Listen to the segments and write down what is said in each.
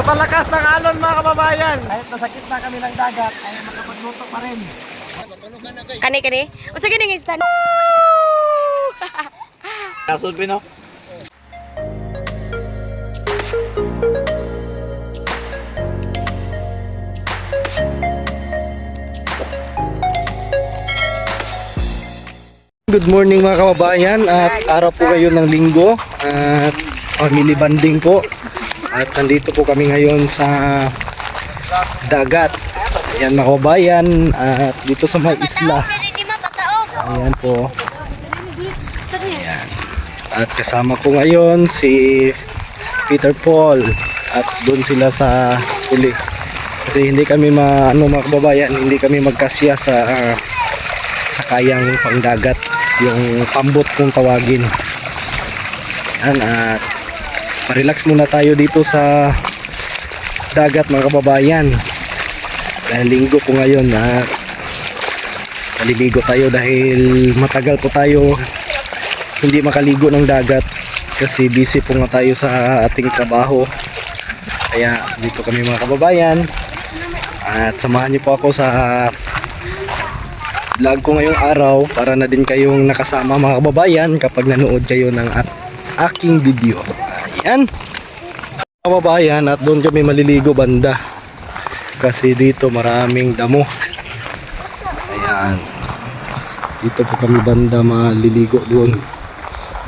Napalakas ng alon mga kababayan. Kahit nasakit na kami ng dagat, ay makapagluto pa rin. Kani kani. Unsa gini nga isla? Kasod pino. Good morning mga kababayan at araw po kayo ng linggo at family banding po at nandito po kami ngayon sa dagat. Ayan mga kababayan at dito sa may isla. Ayan po. Ayan. at kasama ko ngayon si Peter Paul. At doon sila sa huli. Kasi hindi kami ma, ano mga hindi kami magkasya sa ah, sa kayang pangdagat. Yung pambot kung tawagin. Yan at relax muna tayo dito sa dagat mga kababayan. Dahil linggo po ngayon at maliligo tayo dahil matagal po tayo hindi makaligo ng dagat kasi busy po nga tayo sa ating trabaho. Kaya dito kami mga kababayan. At samahan niyo po ako sa vlog ko ngayong araw para na din kayong nakasama mga kababayan kapag nanood kayo ng aking video. Mga Kababayan at doon kami maliligo banda. Kasi dito maraming damo. Ayan. Dito po kami banda maliligo doon.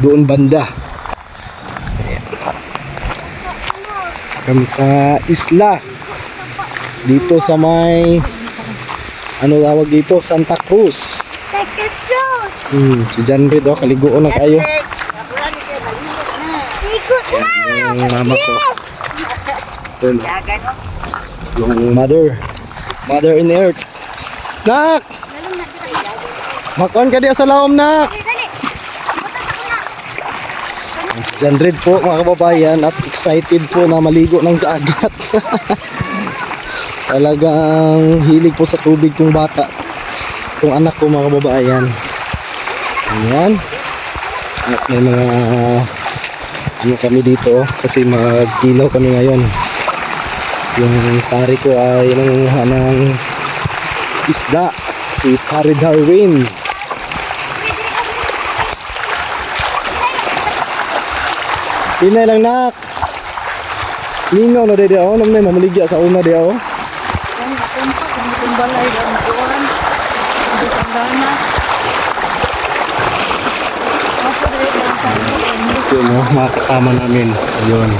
Doon banda. Ayan. Kami sa isla. Dito sa may ano tawag dito? Santa Cruz. Hmm, si John Reed oh, kaligoon na kayo. Yung mama ko. Yun, yung mother. Mother in earth. Nak! Makon ka diya sa lawom, nak! Yan, Si John Reed po mga kababayan at excited po na maligo ng dagat. Talagang hilig po sa tubig kong bata. Itong anak ko mga kababayan. Ayan. At may mga ano kami dito kasi magkilaw kami ngayon. Yung pare ko ay nangunguha ng isda. Si Pare Darwin. Pinay lang nak. Ningaw na dede ako. Namay mamaligya sa una de ako. Yun o, mga kasama namin. Ayun.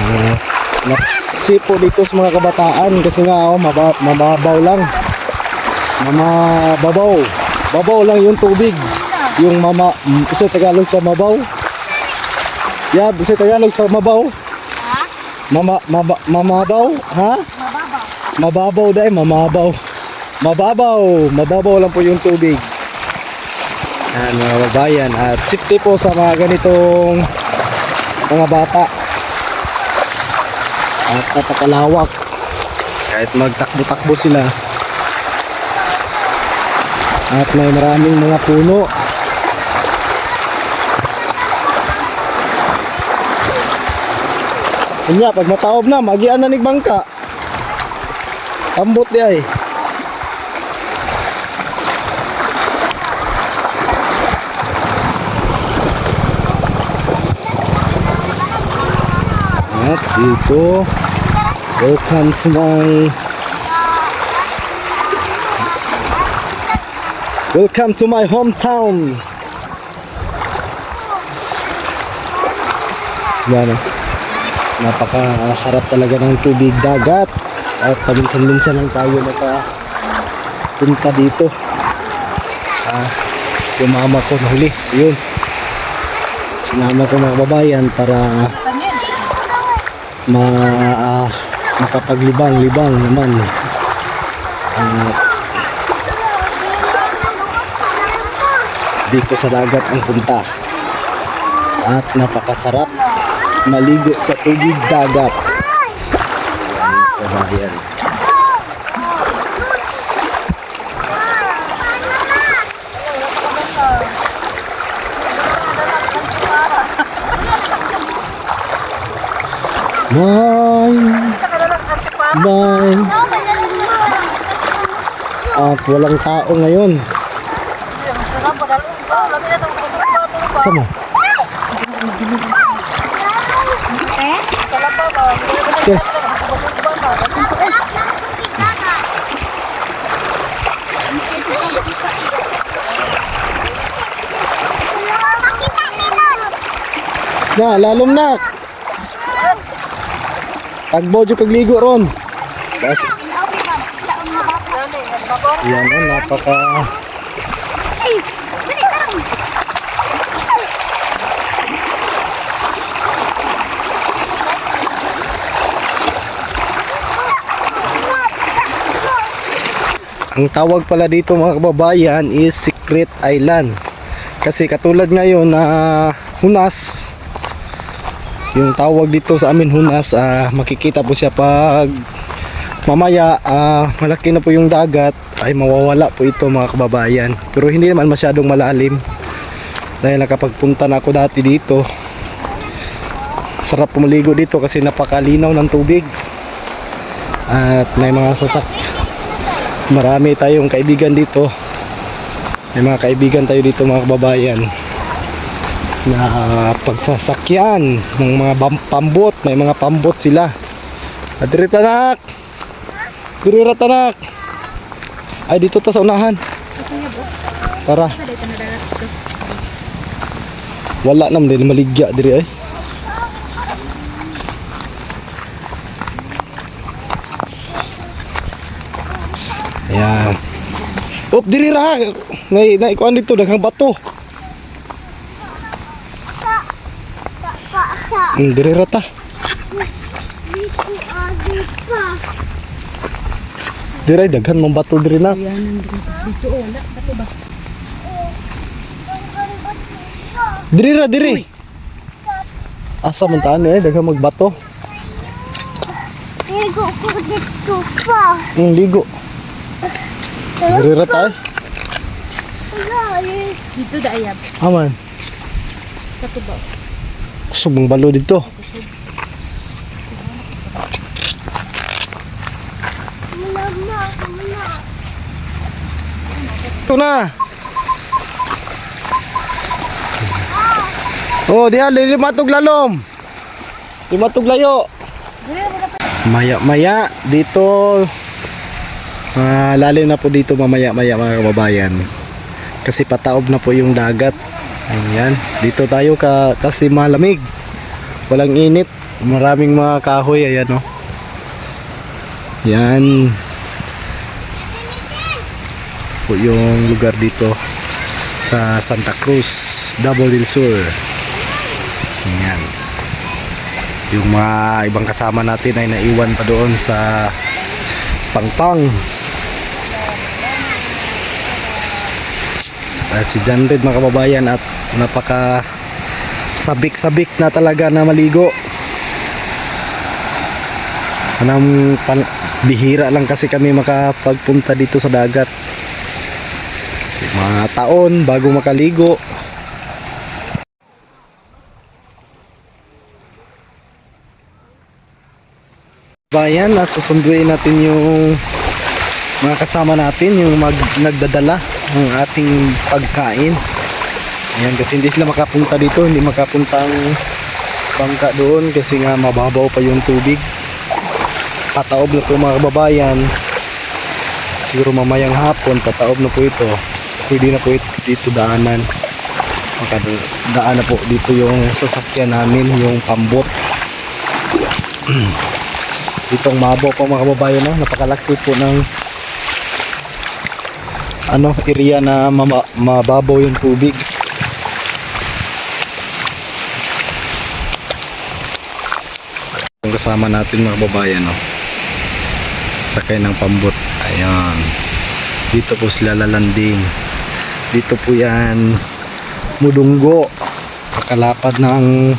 Uh, sipo dito sa mga kabataan kasi nga oh, maba, mababaw lang. Mamababaw. Babaw lang yung tubig. Yung mama, mm, isa Tagalog sa mabaw. Yeah, isa Tagalog sa mabaw. Mama, maba, mamabaw, ha? Mababaw dahil, mamabaw. Mababaw, mababaw lang po yung tubig. Yan mga babayan at safety po sa mga ganitong mga bata. At napakalawak. Kahit magtakbo-takbo sila. At may maraming mga puno. Kanya, pag mataob na, magian na nig bangka. Ambot di ay. At dito, welcome to my Welcome to my hometown. Yan. oh. Napakasarap talaga ng tubig dagat. At paminsan-minsan lang tayo nakapunta dito. Ah, yung mama ko nahuli. Yun. Sinama ko mga babayan para ma ah, makapaglibang-libang naman. At dito sa dagat ang punta. At napakasarap maligo sa tubig dagat. Kabayan. Bye. Bye. At walang tao ngayon. Sama. Okay. Na, lalom na. Tagbo dyan kagligo ron. Bas, yan o, napaka... Ang tawag pala dito mga kababayan is Secret Island. Kasi katulad ngayon na hunas, yung tawag dito sa amin hunas, ah, makikita po siya pag mamaya ah, malaki na po yung dagat ay mawawala po ito mga kababayan. Pero hindi naman masyadong malalim. Dahil nakapagpunta na ako dati dito. Sarap pumaligo dito kasi napakalinaw ng tubig. At may mga sasak marami tayong kaibigan dito may mga kaibigan tayo dito mga kababayan na pagsasakyan ng mga pambot. May mga pambot sila. At diri tanak! Diri ra tanak! Ay dito ta sa unahan. Tara. Wala nam din maligya diri ay. Ayan. Op, diri ra. Nay, nay kuan dito daghang bato. Hmm, diri ra ta. Diri ay daghan mong bato diri na. Diri ra diri. Asa man taan eh daghang magbato. Ligo ko dito pa. Hmm, ligo. Diri ra ta. eh. Dito da ayab. Aman. Katuba. Kusog mong balo dito. Ito na. Oh, diha limatog lalom. Limatog layo. Maya maya dito ah, lalim na po dito mamaya maya mga kababayan. Kasi pataob na po yung dagat. Ayan, dito tayo ka kasi malamig. Walang init. Maraming mga kahoy ayan oh. Yan po yung lugar dito sa Santa Cruz, Double del Sur. Yan. Yung mga ibang kasama natin ay naiwan pa doon sa Pangpang. At si John Red mga kababayan at napaka sabik-sabik na talaga na maligo. Anong pan, bihira lang kasi kami makapagpunta dito sa dagat. Mga taon bago makaligo. Bayan at susunduin natin yung mga kasama natin yung mag, nagdadala ng ating pagkain ayan kasi hindi sila makapunta dito hindi makapunta ang bangka doon kasi nga mababaw pa yung tubig. Pataob na po mga kababayan. Siguro mamayang hapon pataob na po ito. Pwede na po ito dito daanan. Makadaan na po dito yung sasakyan namin yung pambot. Ditong mabaw po mga kababayan no? napakalaki po ng ano area na mababaw yung tubig yung kasama natin mga kababayan no? sakay ng pambot. Ayan. Dito po sila lalanding. Dito po yan. Mudunggo. Kakalapad ng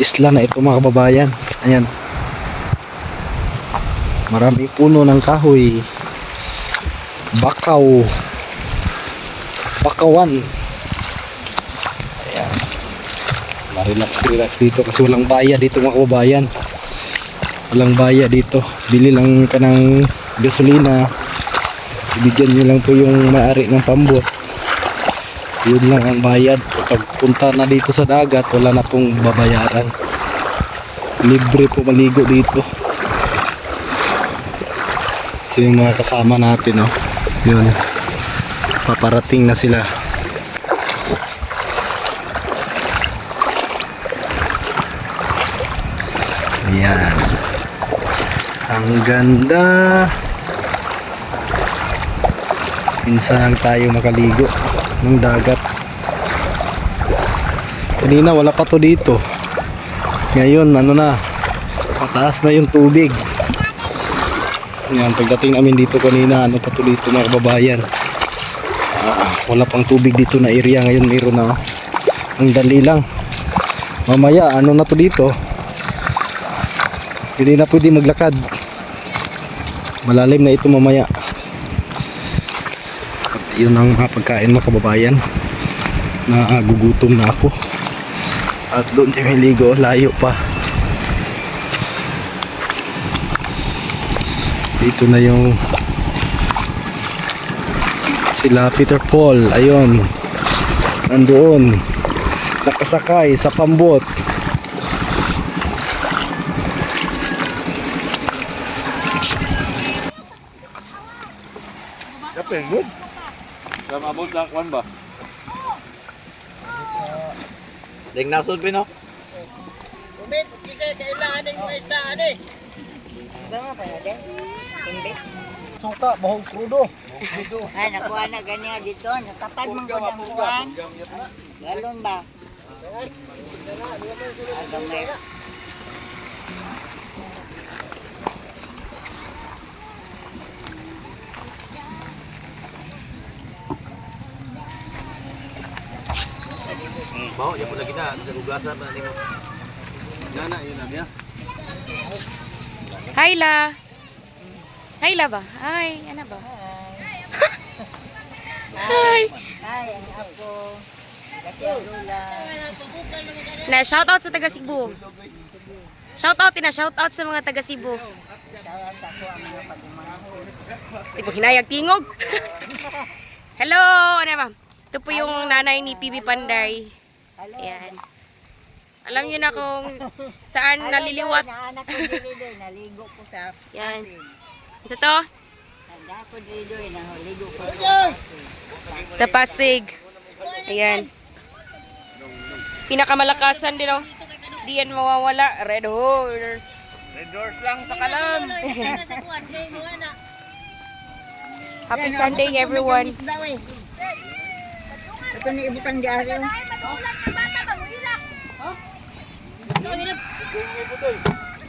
isla na ito mga kababayan. Ayan. Maraming puno ng kahoy. Bakaw. Bakawan ayan Relax, relax dito kasi walang bayad dito mga kababayan. Walang bayad dito. Bili lang ka ng gasolina. Ibigyan nyo lang po yung may-ari ng pambot. Yun lang ang bayad. Kapag punta na dito sa dagat, wala na pong babayaran. Libre po maligo dito. Ito yung mga kasama natin, oh. Yun. Paparating na sila. Ayan. Ang ganda. Minsan tayo makaligo ng dagat. Kanina wala pa to dito. Ngayon ano na, pataas na yung tubig. Yan, pagdating namin dito kanina, ano pa to dito mga kababayan. Ah, wala pang tubig dito na area ngayon meron na. oh. Ang dali lang. Mamaya, ano na to dito? Hindi na pwede maglakad. Malalim na ito mamaya. At yun ang mga pagkain mga kababayan. Nagugutom na ako. At doon tayo ligo, layo pa. Dito na yung sila Peter Paul, ayun. Nandoon. Nakasakay sa pambot. Kapeng, good. Sama abot lang kwan ba? Ding nasod pino. Umit, hindi kayo kailangan ng mga isdaan eh. Suka, bahog krudo. Ay, nakuha na ganyan dito. Natapad mong ko ng kuhan. Galon ba? Agamay. Bawo, yan mo lagi na. Sa gugasan na nimo. Nana, yun na niya. Hyla. Hyla ba? Hi, ano ba? Hi. Ay, ang ako. Lula. Na shoutout sa taga Cebu. Shoutout ina, shoutout sa mga taga Cebu. Tipo hinayag tingog. Hello, ano ba? Ito po yung nanay ni PB Panday. Ayan. Alam niyo na kung saan naliliwat. Naanak ko dito, naligo ko sa Yan. Sa to? Handa ko dito, naligo ko sa Pasig. Ayan. Pinakamalakasan din oh. Di yan mawawala. Red Horse. Red doors lang sa kalam. Happy Sunday abot na everyone. Kami daw eh. Ito ni ibutang diaryo.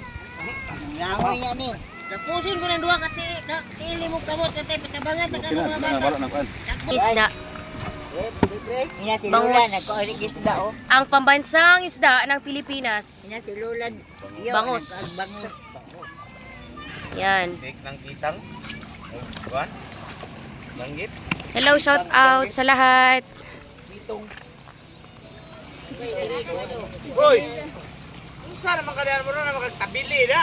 Langoy niya ni. Tapusin ko ng duha kasi kaili mo kamot kasi patabangan na ka ng mga bata. Na. Isda. Bangus. Isda oh. Ang pambansang isda ng Pilipinas. Ina si Lula Bangus. nagbangus. Yan. Take ng kitang. Langgit. Hello, shout out sa lahat. Hoy! Unsa naman kanyan mo na makagtabili na?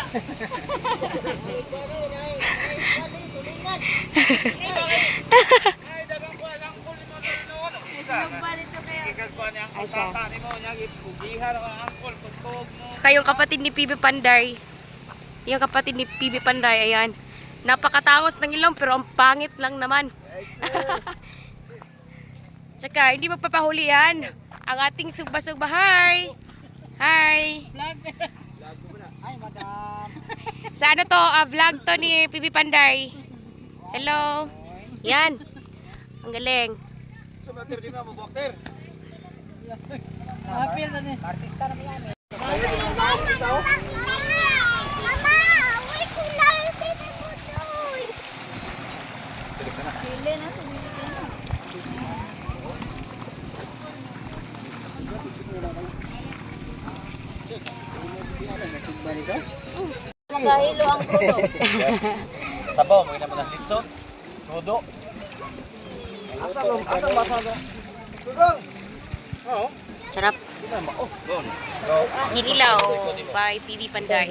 Ay, dagang ko lang ko mo dito. Unsa? Kikag ko ni ang tata ni mo nya gipugihan ang angkol mo. Saka yung kapatid ni PB Panday. Yung kapatid ni PB Panday, ayan. Napakatangos ng ilong pero ang pangit lang naman. Tsaka, hindi magpapahuli yan. Ang ating sugba-sugba. Hi! Hi! Ay madam. Sa ano to? ah, vlog to ni PB Panday. Hello! Yan. Ang galing. Sa mater di na mo bokter. Artista na yan. Mama, wala ko na sino mo doon. Nagahilo ang krudo. Sabaw mo naman ang litson. Todo. Asa mo? Asa ba sa? Tudong. Oo. Sarap. Ginilaw by PB Panday.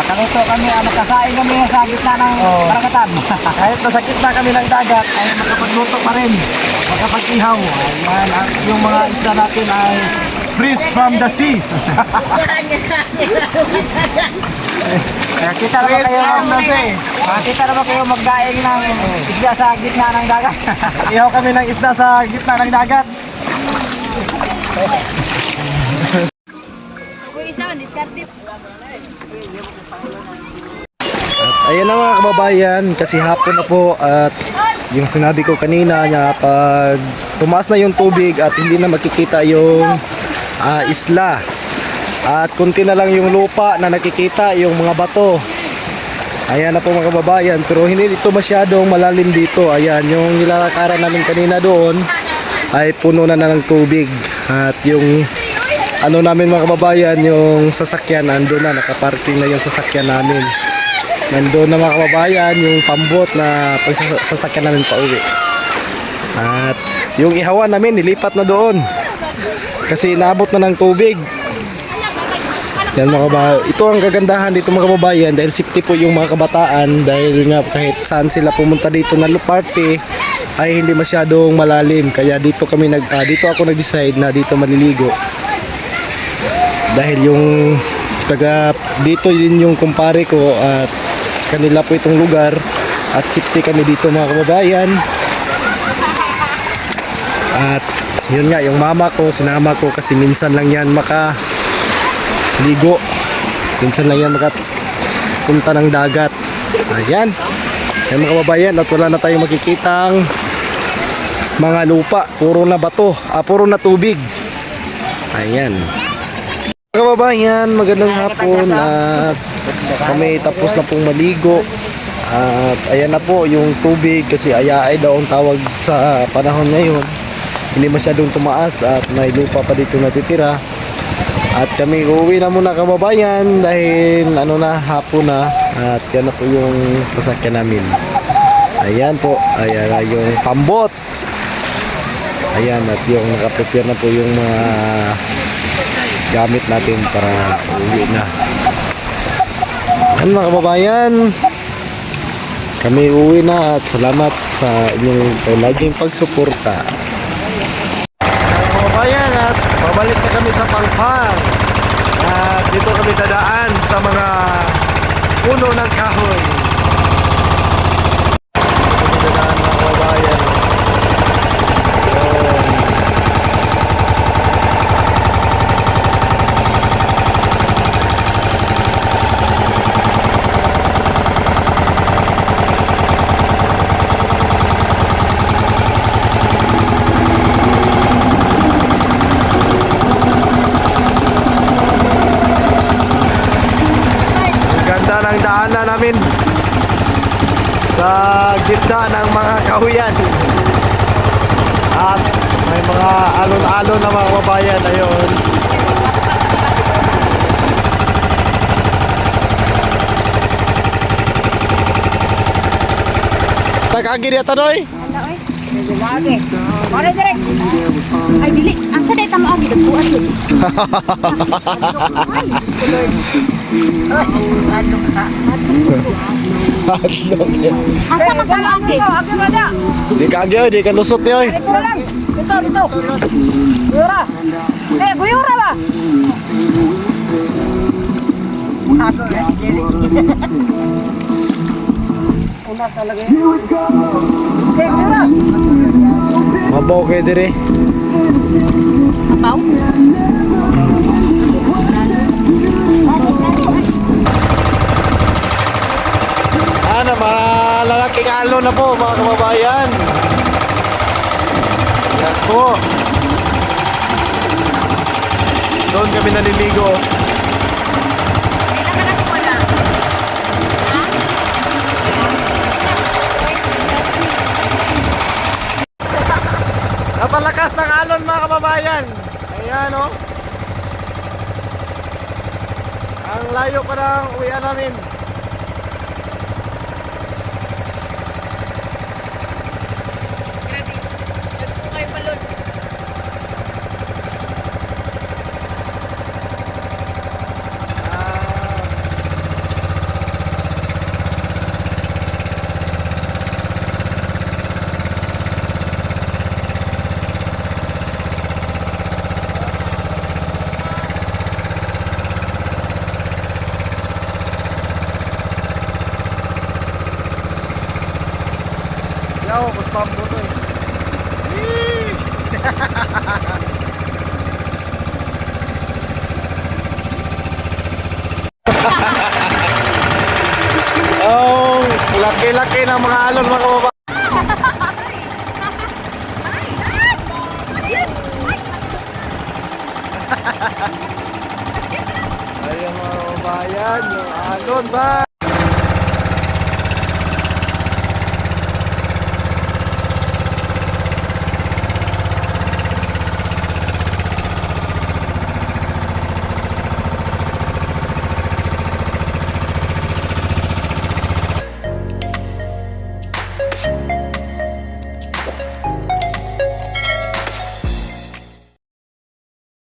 Makaluto kami, ah, makasain kami sa gitna ng karagatan. Kahit nasa gitna kami ng dagat, ay makapagluto pa rin. Makapag-ihaw. Ayan, at yung mga isda natin ay fresh from the sea. Nakita naman kayo from the sea. Nakita naman kayo magdaing ng isda sa gitna ng dagat. Ihaw kami ng isda sa gitna ng dagat. At ayan na mga kababayan, kasi hapon na po at yung sinabi ko kanina na pag tumaas na yung tubig at hindi na makikita yung ah, isla at kunti na lang yung lupa na nakikita, yung mga bato. Ayan na po mga kababayan, pero hindi dito masyadong malalim dito. Ayan, yung nilalakaran namin kanina doon ay puno na na ng tubig. At yung ano namin mga kababayan, yung sasakyan nandun na, nakaparking na yung sasakyan namin. Nandun na mga kababayan, yung pambot na pagsasakyan namin pa uwi. At yung ihawan namin, nilipat na doon. Kasi naabot na ng tubig. Yan mga kababayan. Ito ang kagandahan dito mga kababayan dahil safety po yung mga kabataan dahil nga kahit saan sila pumunta dito na party ay hindi masyadong malalim. Kaya dito kami nag ah, dito ako nag-decide na dito maliligo. Dahil yung taga dito din yung kumpare ko at kanila po itong lugar at safety kami dito mga kababayan. At yun nga yung mama ko sinama ko kasi minsan lang yan maka ligo. Minsan lang yan makapunta ng dagat. Ayan. Ayan mga kababayan at wala na tayong makikitang mga lupa. Puro na bato. Ah, puro na tubig. Ayan. Kababayan, magandang hapon at kami tapos na pong maligo. At ayan na po yung tubig kasi ayaay daw ang tawag sa panahon ngayon. Hindi masyadong tumaas at may lupa pa dito natitira. At kami uuwi na muna kababayan dahil ano na hapon na at yan na po yung sasakyan namin. Ayan po, ayan yung pambot. Ayan at yung nakaprepare na po yung mga gamit natin para uuwi na. Ayan mga kababayan, kami uuwi na at salamat sa inyong laging pagsuporta. Mga kababayan at babalik na kami sa Pangpang at dito kami dadaan sa mga puno ng kahoy Dito kami dadaan mga kababayan Ayun. Ang ganda ng daanan namin sa gitna ng mga kahuyan. At may mga alon-alon na mga kababayan ayun. Takagi dia tanoy. Lagi. Mare direk. Ay dili, asa day tamo agi dagbuan yun. Ay, Lord. Ano ka? Hadlok yan. Asa man tamo agi? Agi rada. Di kagi oy, di ka lusot ni oy. Dito lang. Dito, dito. Guyura. Eh, guyura ba? Ato na talaga yun. Guyura. Mabaw kay dire. Pau. Ano, malalaking alon na po mga kababayan. Yan po. Doon kami naliligo. Napalakas ng alon mga kababayan. Ayan o. Ang layo pa ng uwian namin. Grabe. Nagpungay balon. Ah, Yaw, mas pambo to eh. Oh, laki-laki ng mga alon mga kababayan. Ayan mga kababayan, yung alon ba?